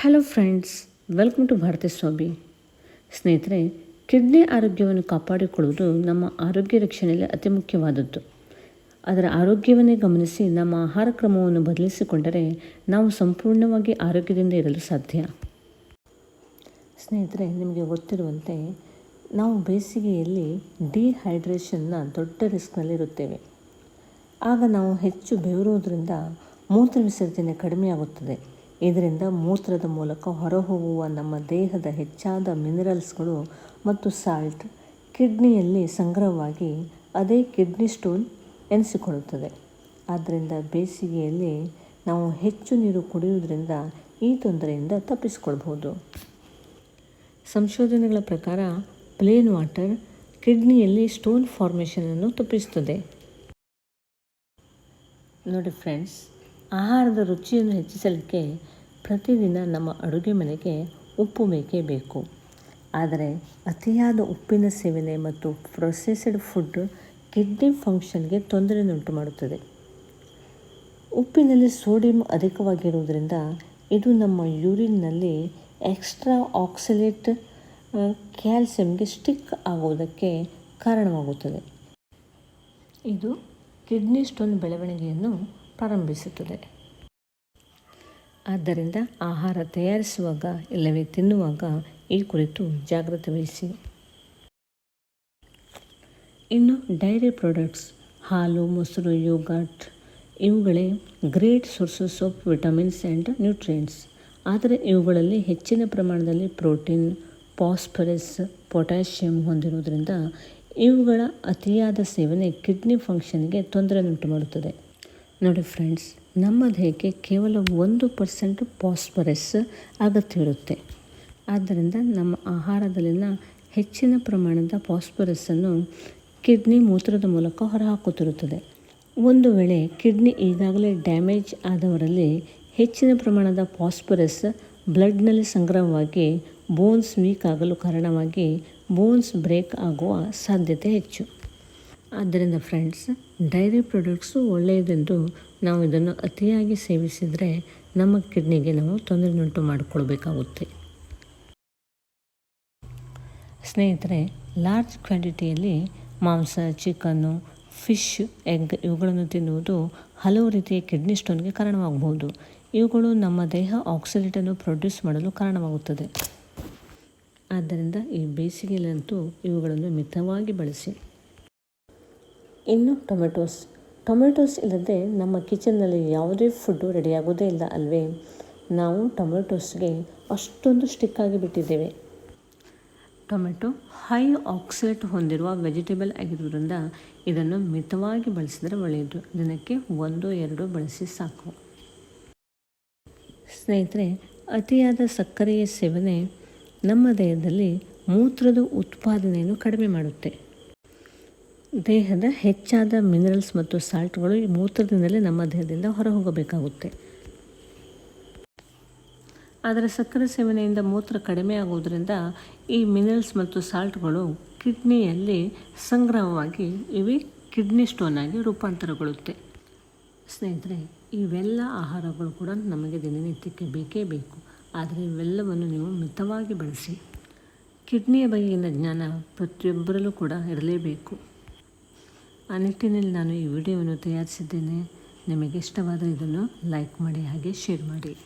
Hello friends welcome to Bharathi Swamy ಸ್ನೇಹಿತರೆ kidney ಆರೋಗ್ಯವನ್ನು ಕಾಪಾಡಿಕೊಳ್ಳುವುದು ನಮ್ಮ ಆರೋಗ್ಯ ರಕ್ಷಣೆಯಲ್ಲಿ ಅತಿ ಮುಖ್ಯವಾದದ್ದು. ಅದರ ಆರೋಗ್ಯವನ್ನೇ ಗಮನಿಸಿ ನಮ್ಮ ಆಹಾರ ಕ್ರಮವನ್ನು ಬದಲಿಸಿಕೊಂಡರೆ ನಾವು ಸಂಪೂರ್ಣವಾಗಿ ಆರೋಗ್ಯದಿಂದ ಇರಲು ಸಾಧ್ಯ. ಸ್ನೇಹಿತರೆ, ನಿಮಗೆ ಗೊತ್ತಿರುವಂತೆ ನಾವು ಬೇಸಿಗೆಯಲ್ಲಿ ಡಿಹೈಡ್ರೇಷನ್ನ ದೊಡ್ಡ ರಿಸ್ಕ್ನಲ್ಲಿರುತ್ತೇವೆ ಆಗ ನಾವು ಹೆಚ್ಚು ಬೆವರುವುದರಿಂದ ಮೂತ್ರ ವಿಸರ್ಜನೆ ಕಡಿಮೆಯಾಗುತ್ತದೆ. ಇದರಿಂದ ಮೂತ್ರದ ಮೂಲಕ ಹೊರಹೋಗುವ ನಮ್ಮ ದೇಹದ ಹೆಚ್ಚಾದ ಮಿನರಲ್ಸ್ಗಳು ಮತ್ತು ಸಾಲ್ಟ್ ಕಿಡ್ನಿಯಲ್ಲಿ ಸಂಗ್ರಹವಾಗಿ ಅದೇ ಕಿಡ್ನಿ ಸ್ಟೋನ್ ಎನಿಸಿಕೊಳ್ಳುತ್ತದೆ. ಆದ್ದರಿಂದ ಬೇಸಿಗೆಯಲ್ಲಿ ನಾವು ಹೆಚ್ಚು ನೀರು ಕುಡಿಯುವುದರಿಂದ ಈ ತೊಂದರೆಯಿಂದ ತಪ್ಪಿಸಿಕೊಳ್ಬಹುದು. ಸಂಶೋಧನೆಗಳ ಪ್ರಕಾರ ಪ್ಲೇನ್ ವಾಟರ್ ಕಿಡ್ನಿಯಲ್ಲಿ ಸ್ಟೋನ್ ಫಾರ್ಮೇಷನನ್ನು ತಪ್ಪಿಸುತ್ತದೆ. ನೋಡಿ ಫ್ರೆಂಡ್ಸ್ ಆಹಾರದ ರುಚಿಯನ್ನು ಹೆಚ್ಚಿಸಲಿಕ್ಕೆ ಪ್ರತಿದಿನ ನಮ್ಮ ಅಡುಗೆ ಮನೆಗೆ ಉಪ್ಪು ಬೇಕೇ ಬೇಕು. ಆದರೆ ಅತಿಯಾದ ಉಪ್ಪಿನ ಸೇವನೆ ಮತ್ತು ಪ್ರೊಸೆಸ್ಡ್ ಫುಡ್ ಕಿಡ್ನಿ ಫಂಕ್ಷನ್ಗೆ ತೊಂದರೆಯನ್ನುಂಟು ಮಾಡುತ್ತದೆ. ಉಪ್ಪಿನಲ್ಲಿ ಸೋಡಿಯಂ ಅಧಿಕವಾಗಿರುವುದರಿಂದ ಇದು ನಮ್ಮ ಯೂರಿನ್ನಲ್ಲಿ ಎಕ್ಸ್ಟ್ರಾ ಆಕ್ಸಿಲೇಟ್ ಕ್ಯಾಲ್ಸಿಯಂಗೆ ಸ್ಟಿಕ್ ಆಗುವುದಕ್ಕೆ ಕಾರಣವಾಗುತ್ತದೆ. ಇದು ಕಿಡ್ನಿ ಸ್ಟೋನ್ ಬೆಳವಣಿಗೆಯನ್ನು ಪ್ರಾರಂಭಿಸುತ್ತದೆ. ಆದ್ದರಿಂದ ಆಹಾರ ತಯಾರಿಸುವಾಗ, ಇಲ್ಲವೇ ತಿನ್ನುವಾಗ ಈ ಕುರಿತು ಜಾಗ್ರತೆ ವಹಿಸಿ. ಇನ್ನು ಡೈರಿ ಪ್ರಾಡಕ್ಟ್ಸ್, ಹಾಲು, ಮೊಸರು ಯೋಗಾಟ್ ಇವುಗಳೇ great sources of vitamins and nutrients. ಆದರೆ ಇವುಗಳಲ್ಲಿ ಹೆಚ್ಚಿನ ಪ್ರಮಾಣದಲ್ಲಿ ಪ್ರೋಟೀನ್, ಫಾಸ್ಫರಸ್, ಪೊಟ್ಯಾಷಿಯಂ ಹೊಂದಿರುವುದರಿಂದ ಇವುಗಳ ಅತಿಯಾದ ಸೇವನೆ ಕಿಡ್ನಿ ಫಂಕ್ಷನ್ಗೆ ತೊಂದರೆಯನ್ನುಂಟು ಮಾಡುತ್ತದೆ. ನೋಡಿ ಫ್ರೆಂಡ್ಸ್ ನಮ್ಮ ದೇಹಕ್ಕೆ ಕೇವಲ ಒಂದು ಪರ್ಸೆಂಟ್ ಪಾಸ್ಪರಸ್ ಅಗತ್ಯವಿರುತ್ತೆ ಆದ್ದರಿಂದ ನಮ್ಮ ಆಹಾರದಲ್ಲಿನ ಹೆಚ್ಚಿನ ಪ್ರಮಾಣದ ಪಾಸ್ಪರಸ್ಸನ್ನು ಕಿಡ್ನಿ ಮೂತ್ರದ ಮೂಲಕ ಹೊರಹಾಕುತ್ತಿರುತ್ತದೆ. ಒಂದು ವೇಳೆ ಕಿಡ್ನಿ ಈಗಾಗಲೇ ಡ್ಯಾಮೇಜ್ ಆದವರಲ್ಲಿ ಹೆಚ್ಚಿನ ಪ್ರಮಾಣದ ಪಾಸ್ಪರಸ್ ಬ್ಲಡ್ನಲ್ಲಿ ಸಂಗ್ರಹವಾಗಿ ಬೋನ್ಸ್ ವೀಕ್ ಆಗಲು ಕಾರಣವಾಗಿ ಬೋನ್ಸ್ ಬ್ರೇಕ್ ಆಗುವ ಸಾಧ್ಯತೆ ಹೆಚ್ಚು. ಆದ್ದರಿಂದ ಫ್ರೆಂಡ್ಸ್ ಡೈರಿ ಪ್ರಾಡಕ್ಟ್ಸು ಒಳ್ಳೆಯದೆಂದು ನಾವು ಇದನ್ನು ಅತಿಯಾಗಿ ಸೇವಿಸಿದರೆ ನಮ್ಮ ಕಿಡ್ನಿಗೆ ನಾವು ತೊಂದರೆಯುಂಟು ಮಾಡಿಕೊಳ್ಬೇಕಾಗುತ್ತೆ. ಸ್ನೇಹಿತರೆ ಲಾರ್ಜ್ ಕ್ವಾಂಟಿಟಿಯಲ್ಲಿ ಮಾಂಸ ಚಿಕನ್ನು ಫಿಶ್ ಎಗ್ ಇವುಗಳನ್ನು ತಿನ್ನುವುದು ಹಲವು ರೀತಿಯ ಕಿಡ್ನಿ ಸ್ಟೋನ್ಗೆ ಕಾರಣವಾಗಬಹುದು. ಇವುಗಳು ನಮ್ಮ ದೇಹ ಆಕ್ಸಿಲೇಟನ್ನು ಪ್ರೊಡ್ಯೂಸ್ ಮಾಡಲು ಕಾರಣವಾಗುತ್ತದೆ. ಆದ್ದರಿಂದ ಈ ಬೇಸಿಗೆಯಲ್ಲಂತೂ ಇವುಗಳನ್ನು ಮಿತವಾಗಿ ಬಳಸಿ. ಇನ್ನು ಟೊಮೆಟೊಸ್. ಟೊಮೆಟೊಸ್ ಇಲ್ಲದೆ ನಮ್ಮ ಕಿಚನ್ನಲ್ಲಿ ಯಾವುದೇ ಫುಡ್ಡು ರೆಡಿಯಾಗೋದೇ ಇಲ್ಲ ಅಲ್ವೇ? ನಾವು ಟೊಮೆಟೋಸ್ಗೆ ಅಷ್ಟೊಂದು ಸ್ಟಿಕ್ ಆಗಿ ಬಿಟ್ಟಿದ್ದೇವೆ. ಟೊಮೆಟೊ ಹೈ ಆಕ್ಸಲೇಟ್ ಹೊಂದಿರುವ ವೆಜಿಟೇಬಲ್ ಆಗಿರೋದ್ರಿಂದ ಇದನ್ನು ಮಿತವಾಗಿ ಬಳಸಿದರೆ ಒಳ್ಳೆಯದು. ದಿನಕ್ಕೆ ಒಂದು, ಎರಡು ಬಳಸಿ ಸಾಕು. ಸ್ನೇಹಿತರೆ, ಅತಿಯಾದ ಸಕ್ಕರೆಯ ಸೇವನೆ ನಮ್ಮ ದೇಹದಲ್ಲಿ ಮೂತ್ರದ ಉತ್ಪಾದನೆಯನ್ನು ಕಡಿಮೆ ಮಾಡುತ್ತೆ. ದೇಹದ ಹೆಚ್ಚಾದ ಮಿನರಲ್ಸ್ ಮತ್ತು ಸಾಲ್ಟ್ಗಳು ಈ ಮೂತ್ರದಿಂದಲೇ ನಮ್ಮ ದೇಹದಿಂದ ಹೊರಹೋಗಬೇಕಾಗುತ್ತೆ. ಆದರೆ ಸಕ್ಕರೆ ಸೇವನೆಯಿಂದ ಮೂತ್ರ ಕಡಿಮೆ ಆಗುವುದರಿಂದ ಈ ಮಿನರಲ್ಸ್ ಮತ್ತು ಸಾಲ್ಟ್ಗಳು ಕಿಡ್ನಿಯಲ್ಲಿ ಸಂಗ್ರಹವಾಗಿ ಇವೆ, ಕಿಡ್ನಿ ಸ್ಟೋನ್ ಆಗಿ ರೂಪಾಂತರಗೊಳ್ಳುತ್ತೆ. ಸ್ನೇಹಿತರೆ, ಇವೆಲ್ಲ ಆಹಾರಗಳು ಕೂಡ ನಮಗೆ ದಿನನಿತ್ಯಕ್ಕೆ ಬೇಕೇ ಬೇಕು. ಆದರೆ ಇವೆಲ್ಲವನ್ನು ನೀವು ಮಿತವಾಗಿ ಬಳಸಿ, ಕಿಡ್ನಿಯ ಬಗೆಗಿನ ಜ್ಞಾನ ಪ್ರತಿಯೊಬ್ಬರಲ್ಲೂ ಕೂಡ ಇರಲೇಬೇಕು. ಆ ನಿಟ್ಟಿನಲ್ಲಿ ನಾನು ಈ ವಿಡಿಯೋವನ್ನು ತಯಾರಿಸಿದ್ದೇನೆ. ನಿಮಗೆ ಇಷ್ಟವಾದ ಇದನ್ನು ಲೈಕ್ ಮಾಡಿ ಹಾಗೆ ಶೇರ್ ಮಾಡಿ.